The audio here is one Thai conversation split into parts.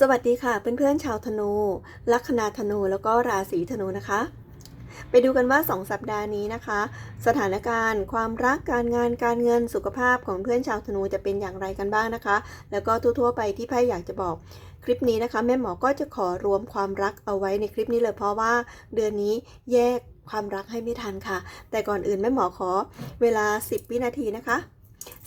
สวัสดีค่ะเพื่อนๆชาวธนู ลัคนาธนูแล้วก็ราศีธนูนะคะ ไปดูกันว่า 2 สัปดาห์นี้นะคะ สถานการณ์ ความรักการงานการเงินสุขภาพของเพื่อนชาวธนูจะเป็นอย่างไรกันบ้างนะคะ แล้วก็ทั่วๆไปที่ไพ่อยากจะบอกคลิปนี้นะคะแม่หมอก็จะขอรวมความรักเอาไว้ในคลิปนี้เลยเพราะว่าเดือนนี้แยกความรักให้ไม่ทันค่ะ แต่ก่อนอื่นแม่หมอขอเวลา 10 วินาทีนะคะ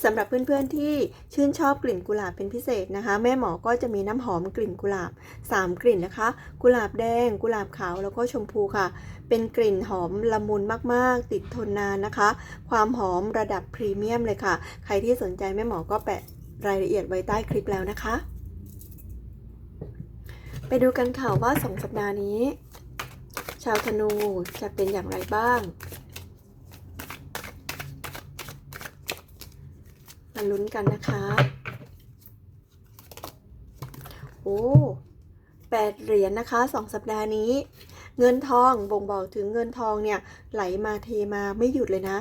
สำหรับเพื่อนๆที่ชื่นชอบกลิ่นกุหลาบเป็นพิเศษนะคะ แม่หมอก็จะมีน้ำหอมกลิ่นกุหลาบ 3 กลิ่นนะคะ กุหลาบแดง กุหลาบขาวแล้วก็ชมพูค่ะ เป็นกลิ่นหอมละมุนมากๆ ติดทนนานนะคะ ความหอมระดับพรีเมียมเลยค่ะ ใครที่สนใจแม่หมอก็แปะรายละเอียดไว้ใต้คลิปแล้วนะคะ ไปดูกันค่ะว่า 2 สัปดาห์นี้ ชาวธนูจะเป็นอย่างไรบ้าง มาลุ้นกันนะคะ โอ้แปดเหรียญนะคะสองสัปดาห์นี้ เงินทองบ่งบอกถึงเงินทองเนี่ยไหลมาเทมาไม่หยุดเลยนะ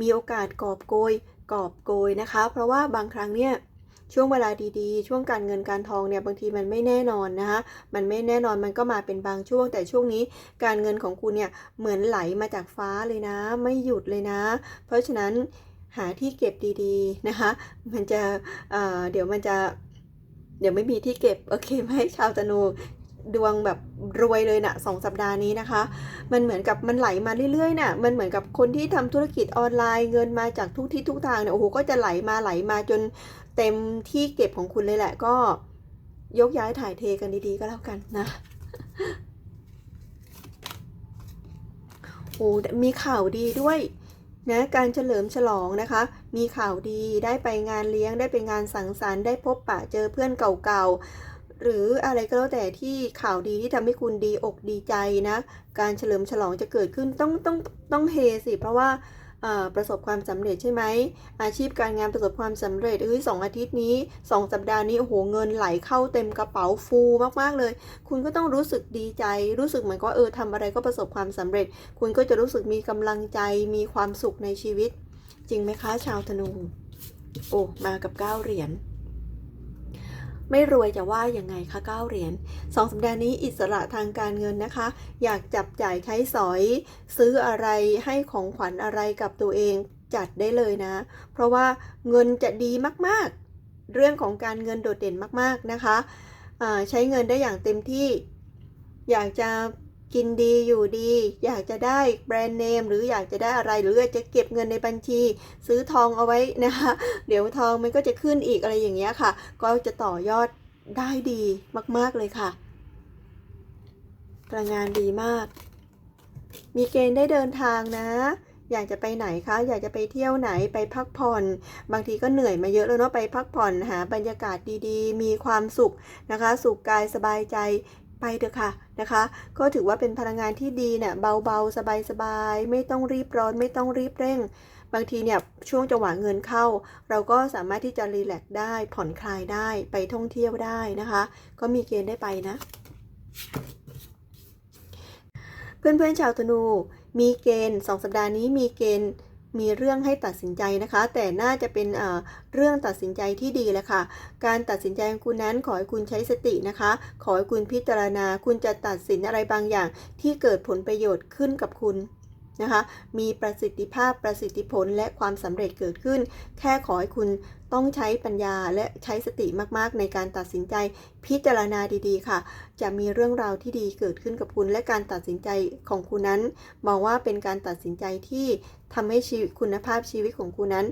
มีโอกาสกอบโกยกอบโกยนะคะ เพราะว่าบางครั้งเนี่ยช่วงเวลาดีๆ ช่วงการเงินการทองเนี่ยบางทีมันไม่แน่นอนนะคะ มันไม่แน่นอนมันก็มาเป็นบางช่วง แต่ช่วงนี้การเงินของคุณเนี่ยเหมือนไหลมาจากฟ้าเลยนะ ไม่หยุดเลยนะ เพราะฉะนั้น หาที่เก็บดีๆนะคะ มันจะเเดี๋ยวมันจะ เดี๋ยวไม่มีที่เก็บ โอเคไหมชาวธนูดวงแบบรวยเลยนะสองสัปดาห์นี้นะคะ มันเหมือนกับมันไหลมาเรื่อยๆน่ะ มันเหมือนกับคนที่ทำธุรกิจออนไลน์เงินมาจากทุกที่ทุกทางเนี่ยโอ้โหก็จะไหลมาไหลมาจนเต็มที่เก็บของคุณเลยแหละ ก็ยกย้ายถ่ายเทกันดีๆก็แล้วกันนะโอ้แต่มีข่าวดีด้วย นะการเฉลิมฉลองนะคะ มีข่าวดีได้ไปงานเลี้ยงได้ไปงานสังสรรค์ได้พบปะเจอเพื่อนเก่าๆ หรืออะไรก็แล้วแต่ที่ข่าวดีที่ทำให้คุณดีอกดีใจนะ การเฉลิมฉลองจะเกิดขึ้นต้องต้องต้องเฮสิ เพราะว่า ประสบความสำเร็จใช่ไหมอาชีพการงานประสบความสำเร็จเอ้ยสองอาทิตย์นี้สองสัปดาห์นี้โอ้โหเงินไหลเข้าเต็มกระเป๋าฟูมากๆเลย คุณก็ต้องรู้สึกดีใจ รู้สึกเหมือนกับเออทำอะไรก็ประสบความสำเร็จ คุณก็จะรู้สึกมีกำลังใจมีความสุขในชีวิต จริงไหมคะชาวธนู โอ้มากับเก้าเหรียญ ไม่รวยจะว่ายังไงคะเก้าเหรียญสองสัปดาห์นี้อิสระทางการเงินนะคะ อยากจับจ่ายใช้สอย ซื้ออะไรให้ของขวัญอะไรกับตัวเองจัดได้เลยนะ เพราะว่าเงินจะดีมากๆ เรื่องของการเงินโดดเด่นมากๆนะคะ ใช้เงินได้อย่างเต็มที่ อยากจะ กินดีอยู่ดี อยากจะได้แบรนด์เนมหรืออยากจะได้อะไรหรืออยากจะเก็บเงินในบัญชี ซื้อทองเอาไว้นะคะเดี๋ยวทองมันก็จะขึ้นอีกอะไรอย่างเงี้ยค่ะ ก็จะต่อยอดได้ดีมาก ๆ เลยค่ะพลังงานดีมาก มีเกณฑ์ได้เดินทางนะ อยากจะไปไหนคะ อยากจะไปเที่ยวไหน ไปพักผ่อน บางทีก็เหนื่อยมาเยอะแล้วเนาะ ไปพักผ่อน หาบรรยากาศดีๆ มีความสุขนะคะ สุขกายสบายใจ ไปเถอะค่ะนะคะ ก็ถือว่าเป็นพลังงานที่ดีเนี่ยเบาๆ สบายๆ ไม่ต้องรีบร้อนไม่ต้องรีบเร่ง บางทีเนี่ยช่วงจังหวะเงินเข้า เราก็สามารถที่จะรีแลกซ์ได้ผ่อนคลายได้ไปท่องเที่ยวได้นะคะ ก็มีเกณฑ์ได้ไปนะ เพื่อนๆชาวธนูมีเกณฑ์สองสัปดาห์นี้มีเกณฑ์ มีเรื่องให้ตัดสินใจนะคะ แต่น่าจะเป็นเรื่องตัดสินใจที่ดีแหละค่ะ การตัดสินใจของคุณนั้นขอให้คุณใช้สตินะคะ ขอให้คุณพิจารณา คุณจะตัดสินอะไรบางอย่างที่เกิดผลประโยชน์ขึ้นกับคุณ นะคะ มีประสิทธิภาพประสิทธิผลและความสำเร็จเกิดขึ้น แค่ขอให้คุณต้องใช้ปัญญาและใช้สติมากๆ ในการตัดสินใจพิจารณาดีๆ ค่ะ จะมีเรื่องราวที่ดีเกิดขึ้นกับคุณ และการตัดสินใจของคุณนั้นมองว่าเป็นการตัดสินใจที่ทำให้ชีวิตคุณภาพชีวิตของคุณนั้น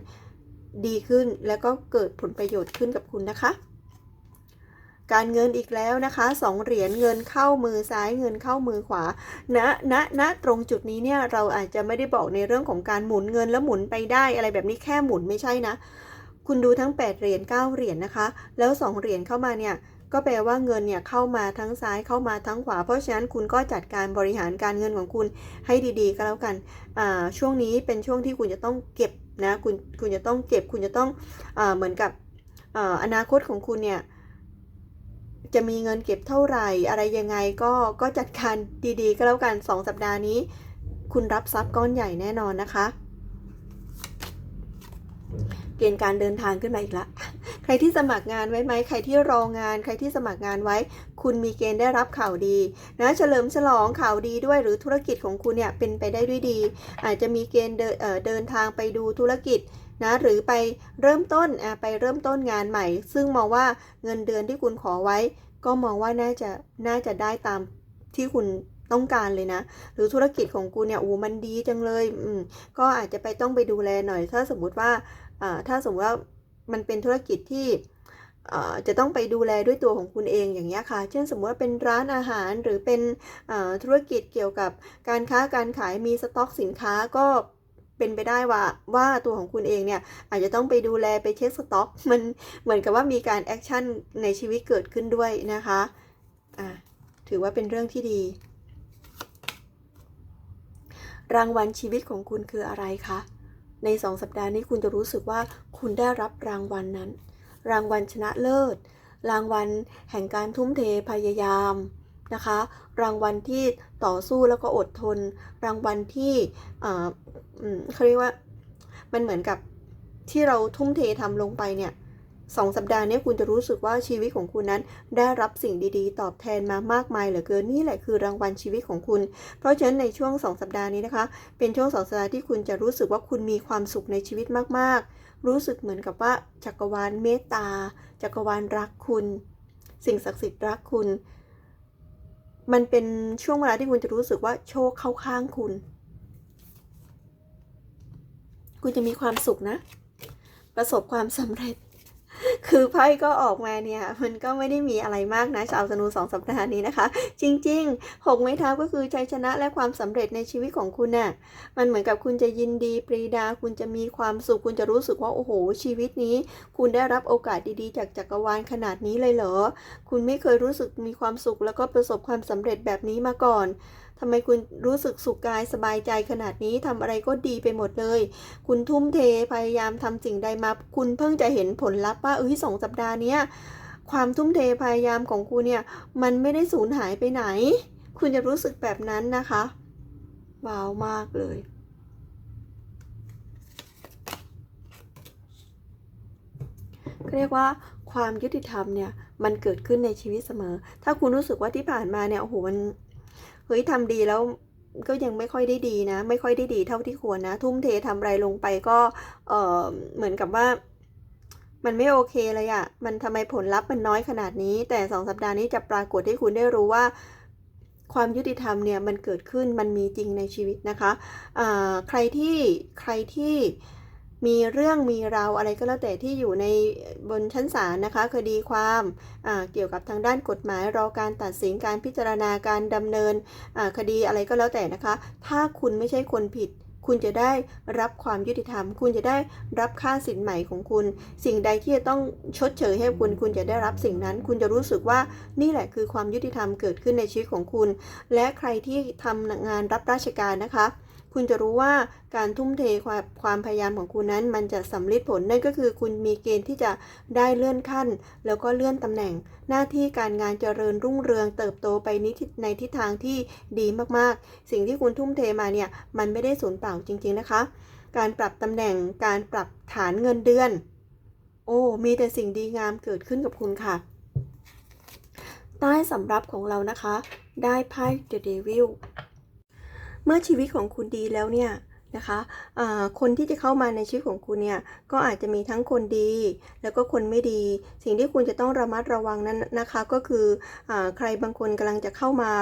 ดีขึ้นแล้วก็เกิดผลประโยชน์ขึ้นกับคุณนะคะ การเงินอีกแล้วนะคะสองเหรียญเงินเข้ามือซ้ายเงินเข้ามือขวาณณณตรงจุดนี้เนี่ยเราอาจจะไม่ได้บอกในเรื่องของการหมุนเงินแล้วหมุนไปได้อะไรแบบนี้แค่หมุนไม่ใช่นะ คุณดูทั้ง 8 เหรียญ9เหรียญนะคะ แล้ว 2 เหรียญเข้ามาเนี่ยก็แปลว่าเงินเนี่ยเข้ามาทั้งซ้ายเข้ามาทั้งขวา เพราะฉะนั้นคุณก็จัดการบริหารการเงินของคุณให้ดีๆ ก็แล้วกันช่วงนี้เป็นช่วงที่คุณจะต้องเก็บนะคุณคุณจะต้องเก็บคุณจะต้องอเหมือนกับออนาคตของคุณเนี่ย จะมีเงินเก็บเท่าไหร่ อะไรยังไงก็ก็จัดการดีๆ ก็แล้วกัน 2 สัปดาห์นี้ คุณรับทรัพย์ก้อนใหญ่แน่นอนนะคะ เกณฑ์การเดินทางขึ้นมาอีกละใครที่สมัครงานไว้ไหมใครที่รองาน ใครที่สมัครงานไว้ คุณมีเกณฑ์ได้รับข่าวดีนะเฉลิมฉลองข่าวดีด้วยหรือธุรกิจของคุณเนี่ยเป็นไปได้ด้วยดี อาจจะมีเกณฑ์เดินเดินทางไปดูธุรกิจ นะหรือไปเริ่มต้นอะไปเริ่มต้นงานใหม่ ซึ่งมองว่าเงินเดือนที่คุณขอไว้ ก็มองว่าน่าจะน่าจะได้ตามที่คุณต้องการเลยนะ หรือธุรกิจของคุณเนี่ยโอ้มันดีจังเลยอืมก็อาจจะไปต้องไปดูแลหน่อย ถ้าสมมุติว่าอ่าถ้าสมมติว่ามันเป็นธุรกิจที่จะต้องไปดูแลด้วยตัวของคุณเองอย่างเงี้ยค่ะ เช่นสมมติว่าเป็นร้านอาหารหรือเป็นธุรกิจเกี่ยวกับการค้าการขายมีสต็อกสินค้าก็ เป็นไปได้ว่าว่าตัวของคุณเองเนี่ยอาจจะต้องไปดูแลไปเช็คสต็อก มันเหมือนกับว่ามีการแอคชั่นในชีวิตเกิดขึ้นด้วยนะคะอ่าถือว่าเป็นเรื่องที่ดี รางวัลชีวิตของคุณคืออะไรคะในสองสัปดาห์นี้คุณจะรู้สึกว่าคุณได้รับรางวัลนนั้น รางวัลชนะเลิศ รางวัลแห่งการทุ่มเทพยายาม นะคะ รางวัลที่ต่อสู้แล้วก็อดทน รางวัลที่เขาเรียกว่ามันเหมือนกับที่เราทุ่มเททำลงไปเนี่ยสองสัปดาห์นี้คุณจะรู้สึกว่าชีวิตของคุณนั้นได้รับสิ่งดีๆ ตอบแทนมามากมายเหลือเกินนี่แหละคือรางวัลชีวิตของคุณ เพราะฉะนั้นในช่วงสองสัปดาห์นี้นะคะ เป็นช่วงสองสัปดาห์ที่คุณจะรู้สึกว่าคุณมีความสุขในชีวิตมากๆ รู้สึกเหมือนกับว่าจักรวาลเมตตา จักรวาลรักคุณ สิ่งศักดิ์สิทธิ์รักคุณ มันเป็นช่วงเวลาที่คุณจะรู้สึกว่าโชคเข้าข้างคุณ คุณจะมีความสุขนะ ประสบความสำเร็จ คือไพ่ก็ออกมาเนี่ยมันก็ไม่ได้มีอะไรมากนะชาวธนูสองสัปดาห์นี้นะคะ จริงๆหกไม้เท้าก็คือชัยชนะและความสำเร็จในชีวิตของคุณน่ะมันเหมือนกับคุณจะยินดีปรีดา คุณจะมีความสุขคุณจะรู้สึกว่าโอ้โห ชีวิตนี้ คุณได้รับโอกาสดีๆ จากจักรวาลขนาดนี้เลยเหรอ คุณไม่เคยรู้สึกมีความสุขแล้วก็ประสบความสำเร็จแบบนี้มาก่อน ทำไมคุณรู้สึกสุขกายสบายใจขนาดนี้ทำอะไรก็ดีไปหมดเลย คุณทุ่มเทพยายามทำสิ่งใดมา คุณเพิ่งจะเห็นผลลัพธ์ว่าเอ้ยสองสัปดาห์นี้ความทุ่มเทพยายามของคุณเนี่ย มันไม่ได้สูญหายไปไหน คุณจะรู้สึกแบบนั้นนะคะว้าวมากเลยเรียกว่าความยุติธรรมเนี่ย มันเกิดขึ้นในชีวิตเสมอ ถ้าคุณรู้สึกว่าที่ผ่านมาเนี่ยโอ้โหมัน เฮ้ยทำดีแล้วก็ยังไม่ค่อยได้ดีนะ ไม่ค่อยได้ดีเท่าที่ควรนะ ทุ่มเททำอะไรลงไปก็เออเหมือนกับว่า มันไม่โอเคเลยอะ่ะมันทำไมผลลัพธ์มันน้อยขนาดนี้ แต่สองสัปดาห์นี้จะปรากฏให้คุณได้รู้ว่า ความยุติธรรมเนี่ยมันเกิดขึ้นมันมีจริงในชีวิตนะคะอ่าใครที่ใครที่ มีเรื่องมีราวอะไรก็แล้วแต่ที่อยู่ในบนชั้นศาลนะคะคดีความเกี่ยวกับทางด้านกฎหมายรอการตัดสินการพิจารณาการดำเนินคดีอะไรก็แล้วแต่นะคะ ถ้าคุณไม่ใช่คนผิดคุณจะได้รับความยุติธรรม คุณจะได้รับค่าสินใหม่ของคุณ สิ่งใดที่จะต้องชดเชยให้คุณ คุณจะได้รับสิ่งนั้น คุณจะรู้สึกว่านี่แหละคือความยุติธรรมเกิดขึ้นในชีวิตของคุณ และใครที่ทำงานรับราชการนะคะ คุณจะรู้ว่าการทุ่มเทความความพยายามของคุณนั้น มันจะสำลิดผลนั่นก็คือคุณมีเกณฑ์ที่จะได้เลื่อนขั้น แล้วก็เลื่อนตำแหน่ง หน้าที่การงานเจริญรุ่งเรืองเติบโตไปนิในทิศทางที่ดีมากๆ สิ่งที่คุณทุ่มเทมาเนี่ยมันไม่ได้สูญเปล่าจริง ๆนะคะ การปรับตำแหน่งการปรับฐานเงินเดือน โอ้ มีแต่สิ่งดีงามเกิดขึ้นกับคุณค่ะ ใต้สำรับของเรานะคะ ได้ไพ่ The Devil เเมื่อชีวิตของคุณดีแล้วเนี่ยนะคะคนที่จะเข้ามาในชีวิตของคุณเนี่ย ก็อาจจะมีทั้งคนดี แล้วก็คนไม่ดี สิ่งที่คุณจะต้องระมัดระวังนั้นนะคะก็คืออใครบางคนกำลังจะเข้ามา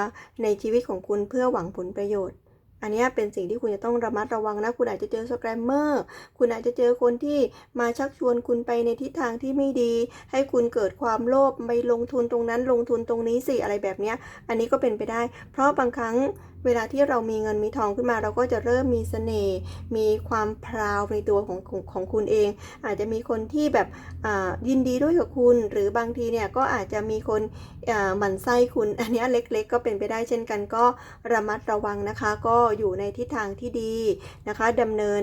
ในชีวิตของคุณเพื่อหวังผลประโยชน์ อันนี้เป็นสิ่งที่คุณจะต้องระมัดระวังนะ คุณอาจจะเจอสแกรมเมอร์ คุณอาจจะเจอคนที่มาชักชวนคุณไปในทิศทางที่ไม่ดี ให้คุณเกิดความโลภไปลงทุนตรงนั้นลงทุนตรงนี้สิอะไรแบบนี้ อันนี้ก็เป็นไปได้ เพราะบางครั้งเวลาที่เรามีเงินมีทองขึ้นมา เราก็จะเริ่มมีเสน่ห์มีความพราวในตัวของของของคุณเอง อาจจะมีคนที่แบบยินดีด้วยกับคุณ หรือบางทีเนี่ยก็อาจจะมีคนหมั่นไส้คุณ อันนี้เล็กๆ ก็เป็นไปได้เช่นกันก็ระมัดระวังนะคะ ก็อยู่ในทิศทางที่ดีนะคะดำเนิน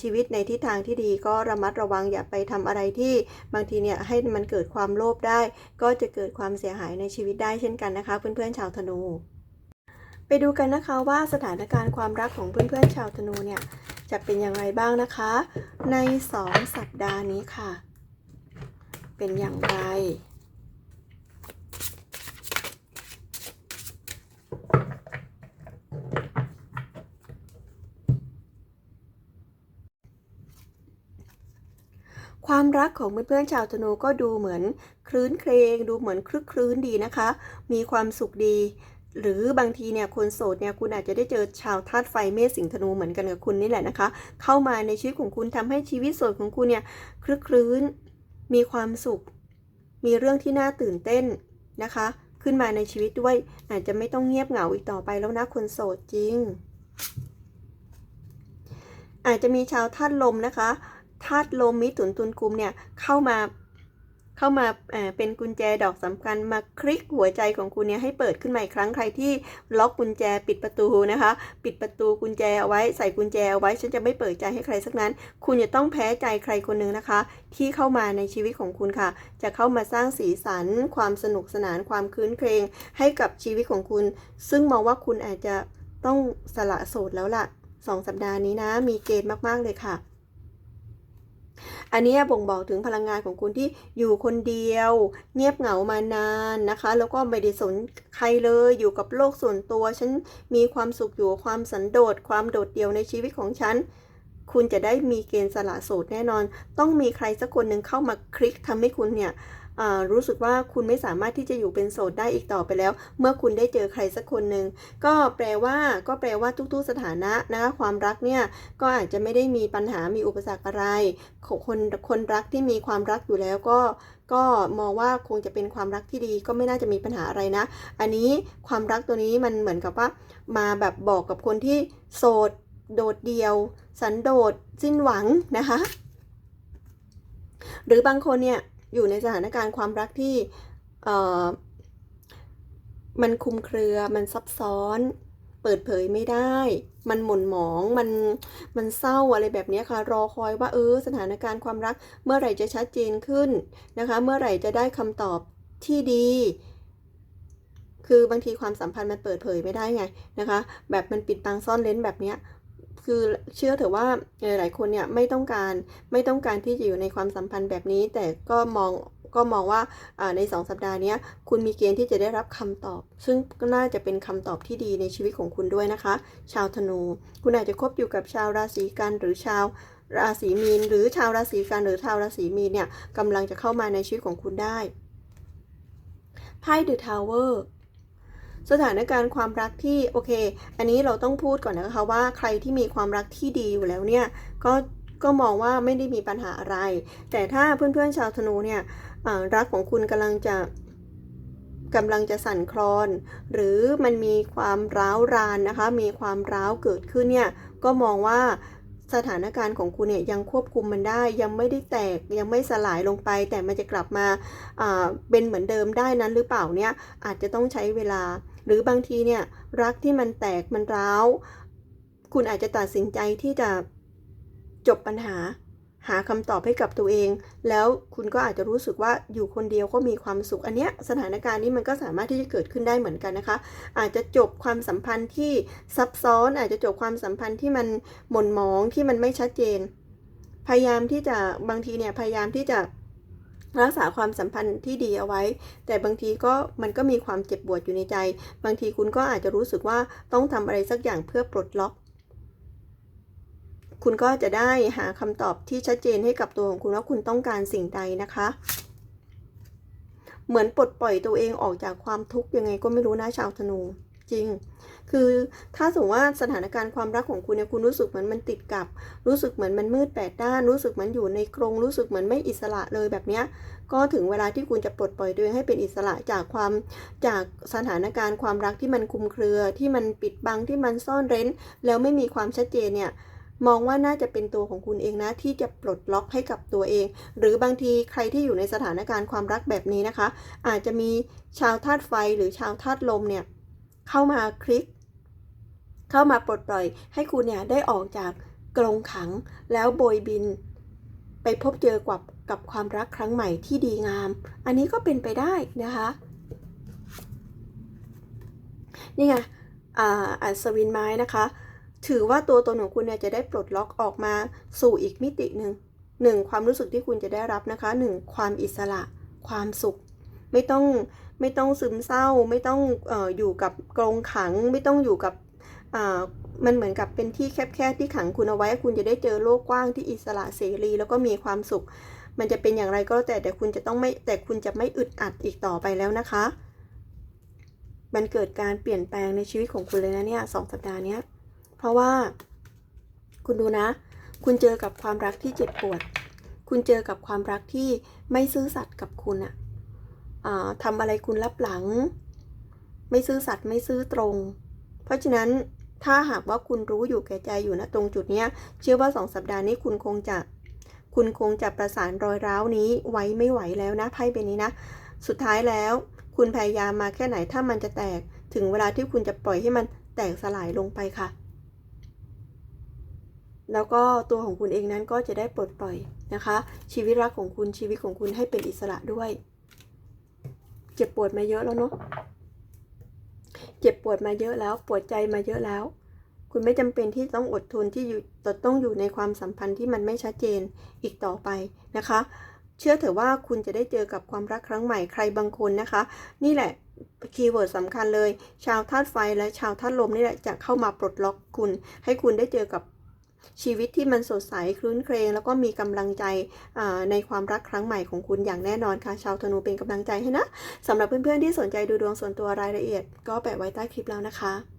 ชีวิตในทิศทางที่ดีก็ระมัดระวังอย่าไปทำอะไรที่บางทีเนี่ยให้มันเกิดความโลภได้ ก็จะเกิดความเสียหายในชีวิตได้เช่นกันนะคะ เพื่อนๆชาวธนู ไปดูกันนะคะว่าสถานการณ์ความรักของเพื่อนๆชาวธนูเนี่ยจะเป็นอย่างไรบ้างนะคะ ใน 2 สัปดาห์นี้ค่ะ เป็นอย่างไร ความรักของเพื่อนๆชาวธนูก็ดูเหมือนคลื้นเครงดูเหมือนคลึกคลื้นดีนะคะ มีความสุขดี หรือบางทีเนี่ยคนโสดเนี่ยคุณอาจจะได้เจอชาวธาตุไฟเมษสิงธนูเหมือนกันกับคุณนี่แหละนะคะ เข้ามาในชีวิตของคุณทำให้ชีวิตโสดของคุณเนี่ยคลึกคลื้น มีความสุข มีเรื่องที่น่าตื่นเต้นนะคะ ขึ้นมาในชีวิตด้วยอาจจะไม่ต้องเงียบเหงาอีกต่อไปแล้วนะคนโสดจริง อาจจะมีชาวธาตุลมนะคะธาตุลมมิถุนตุลกุมเนี่ยเข้ามา เข้ามาเเป็นกุญแจดอกสำคัญมาคลิกหัวใจของคุณเนี่ยให้เปิดขึ้นมาอีกครั้งใครที่ล็อกกุญแจปิดประตูนะคะ ปิดประตูกุญแจเอาไว้ใส่กุญแจเอาไว้ฉันจะไม่เปิดใจให้ใครสักนั้น คุณจะต้องแพ้ใจใครคนหนึ่งนะคะ ที่เข้ามาในชีวิตของคุณค่ะ จะเข้ามาสร้างสีสัน ความสนุกสนานความคืนเครงให้กับชีวิตของคุณ ซึ่งมองว่าคุณอาจจะต้องสละโสดแล้วล่ะสองสัปดาห์นี้นะมีเกณฑ์มากๆเลยค่ะ อันนี้บ่งบอกถึงพลังงานของคุณที่อยู่คนเดียว เงียบเหงามานานนะคะ แล้วก็ไม่ได้สนใครเลยอยู่กับโลกส่วนตัว ฉันมีความสุขอยู่ความสันโดษความโดดเดี่ยวในชีวิตของฉัน คุณจะได้มีเกณฑ์สละโสดแน่นอน ต้องมีใครสักคนหนึ่งเข้ามาคลิกทำให้คุณเนี่ย รู้สึกว่าคุณไม่สามารถที่จะอยู่เป็นโสดได้อีกต่อไปแล้ว เมื่อคุณได้เจอใครสักคนหนึ่งก็แปลว่าก็แปลว่าทุกๆสถานะนะคะความรักเนี่ยก็อาจจะไม่ได้มีปัญหามีอุปสรรคอะไร คนคนรักที่มีความรักอยู่แล้วก็ก็มองว่าคงจะเป็นความรักที่ดีก็ไม่น่าจะมีปัญหาอะไรนะ อันนี้ความรักตัวนี้มันเหมือนกับว่ามาแบบบอกกับคนที่โสด โดดเดี่ยว สันโดษสิ้นหวังนะคะ หรือบางคนเนี่ย อยู่ในสถานการณ์ความรักที่มันคุมเครือ มันซับซ้อน เปิดเผยไม่ได้ มันหม่นหมอง มัน มันเศร้าอะไรแบบนี้ค่ะ รอคอยว่าเออสถานการณ์ความรัก เมื่อไหร่จะชัดเจนขึ้นนะคะ เมื่อไหร่จะได้คำตอบที่ดี คือบางทีความสัมพันธ์มันเปิดเผยไม่ได้ไงนะคะ แบบมันปิดบังซ่อนเร้นแบบเนี้ย คือเชื่อเถอะว่าหลายๆคนเนี่ยไม่ต้องการไม่ต้องการที่จะอยู่ในความสัมพันธ์แบบนี้ แต่ก็มองก็มองว่าอ่าใน 2 สัปดาห์เนี้ยคุณมีเกณฑ์ที่จะได้รับคำตอบ ซึ่งก็น่าจะเป็นคำตอบที่ดีในชีวิตของคุณด้วยนะคะ ชาวธนู คุณอาจจะคบอยู่กับชาวราศีกันหรือชาวราศีมีน หรือชาวราศีกันหรือชาวราศีมีนเนี่ยกำลังจะเข้ามาในชีวิตของคุณได้ไพ่เดอะทาวเวอร์ สถานการณ์ความรักที่โอเค อันนี้เราต้องพูดก่อนนะคะว่าใครที่มีความรักที่ดีอยู่แล้วเนี่ยก็ก็มองว่าไม่ได้มีปัญหาอะไร แต่ถ้าเพื่อนๆชาวธนูเนี่ยรักของคุณกำลังจะกำลังจะสั่นคลอน หรือมันมีความร้าวรานนะคะ มีความร้าวเกิดขึ้นเนี่ยก็มองว่าสถานการณ์ของคุณเนี่ยยังควบคุมมันได้ ยังไม่ได้แตกยังไม่สลายลงไป แต่มันจะกลับมาเป็นเหมือนเดิมได้นั้นหรือเปล่าเนี่ยอาจจะต้องใช้เวลา หรือบางทีเนี่ยรักที่มันแตกมันร้าว คุณอาจจะตัดสินใจที่จะจบปัญหา หาคำตอบให้กับตัวเอง แล้วคุณก็อาจจะรู้สึกว่าอยู่คนเดียวก็มีความสุข อันเนี้ยสถานการณ์นี้มันก็สามารถที่จะเกิดขึ้นได้เหมือนกันนะคะ อาจจะจบความสัมพันธ์ที่ซับซ้อน อาจจะจบความสัมพันธ์ที่มันหม่นหมองที่มันไม่ชัดเจน พยายามที่จะบางทีเนี่ยพยายามที่จะ รักษาความสัมพันธ์ที่ดีเอาไว้ แต่บางทีก็มันก็มีความเจ็บปวดอยู่ในใจ บางทีคุณก็อาจจะรู้สึกว่าต้องทำอะไรสักอย่างเพื่อปลดล็อก คุณก็จะได้หาคำตอบที่ชัดเจนให้กับตัวของคุณว่าคุณต้องการสิ่งใดนะคะ เหมือนปลดปล่อยตัวเองออกจากความทุกข์ยังไงก็ไม่รู้นะชาวธนู จริง คือถ้าสมมติว่าสถานการณ์ความรักของคุณเนี่ยคุณรู้สึกเหมือนมันติดกับ รู้สึกเหมือนมันมืดแปดด้าน รู้สึกเหมือนอยู่ในกรงรู้สึกเหมือนไม่อิสระเลยแบบเนี้ยก็ถึงเวลาที่คุณจะปลดปล่อยตัวเองให้เป็นอิสระจากความจากสถานการณ์ความรักที่มันคุมเครือ ที่มันปิดบังที่มันซ่อนเร้น แล้วไม่มีความชัดเจนเนี่ยมองว่าน่าจะเป็นตัวของคุณเองนะ ที่จะปลดล็อกให้กับตัวเอง หรือบางทีใครที่อยู่ในสถานการณ์ความรักแบบนี้นะคะ อาจจะมีชาวธาตุไฟหรือชาวธาตุลมเนี่ย เข้ามาคลิก เข้ามาปลดปล่อย ให้คุณเนี่ยได้ออกจากกรงขังแล้วโบยบิน ไปพบเจอกับกับความรักครั้งใหม่ที่ดีงาม อันนี้ก็เป็นไปได้นะคะ นี่ไงอัศวินไม้นะคะ ถือว่าตัวตนของคุณเนี่ยจะได้ปลดล็อกออกมาสู่อีกมิติหนึ่งหนึ่งความรู้สึกที่คุณจะได้รับนะคะหนึ่งความอิสระ ความสุข ไม่ต้อง ไม่ต้องซึมเศร้า ไม่ต้องอออยู่กับกรงขัง ไม่ต้องอยู่กับมันเหมือนกับเป็นที่แคบๆที่ขังคุณเอาไว้ คุณจะได้เจอโลกกว้างที่อิสระเสรี แล้วก็มีความสุข มันจะเป็นอย่างไรก็แล้วแต่แต่คุณจะต้องไม่แต่คุณจะไม่อึดอัดอีกต่อไปแล้วนะคะ มันเกิดการเปลี่ยนแปลงในชีวิตของคุณเลยนะเนี่ยสองสัปดาห์นี้เพราะว่า คุณดูนะ คุณเจอกับความรักที่เจ็บปวด คุณเจอกับความรักที่ไม่ซื่อสัตย์กับคุณอะ ทำอะไรคุณรับหลัง ไม่ซื่อสัตย์ไม่ซื่อตรง เพราะฉะนั้นถ้าหากว่าคุณรู้อยู่แก่ใจอยู่นะตรงจุดนี้เชื่อว่าสองสัปดาห์นี้คุณคงจะ คุณคงจะประสานรอยร้าวนี้ไว้ไม่ไหวแล้วนะไพ่ใบนี้นะ สุดท้ายแล้ว คุณพยายามมาแค่ไหนถ้ามันจะแตก ถึงเวลาที่คุณจะปล่อยให้มันแตกสลายลงไปค่ะ แล้วก็ตัวของคุณเองนั้นก็จะได้ปลดปล่อยนะคะ ชีวิตรักของคุณชีวิตของคุณให้เป็นอิสระด้วย เจ็บปวดมาเยอะแล้วเนาะเจ็บปวดมาเยอะแล้ว ปวดใจมาเยอะแล้ว คุณไม่จำเป็นที่ต้องอดทนที่อยู่ต้องอยู่ในความสัมพันธ์ที่มันไม่ชัดเจนอีกต่อไปนะคะ เชื่อเถอะว่าคุณจะได้เจอกับความรักครั้งใหม่ใครบางคนนะคะ นี่แหละคีย์เวิร์ดสำคัญเลย ชาวธาตุไฟและชาวธาตุลมนี่แหละจะเข้ามาปลดล็อกคุณ ให้คุณได้เจอกับ ชีวิตที่มันสดใสคลื้นเครงแล้วก็มีกำลังใจในความรักครั้งใหม่ของคุณอย่างแน่นอนค่ะ ชาวธนูเป็นกำลังใจให้นะสำหรับเพื่อนๆที่สนใจดูดวงส่วนตัวรายละเอียด ก็แปะไว้ใต้คลิปแล้วนะคะ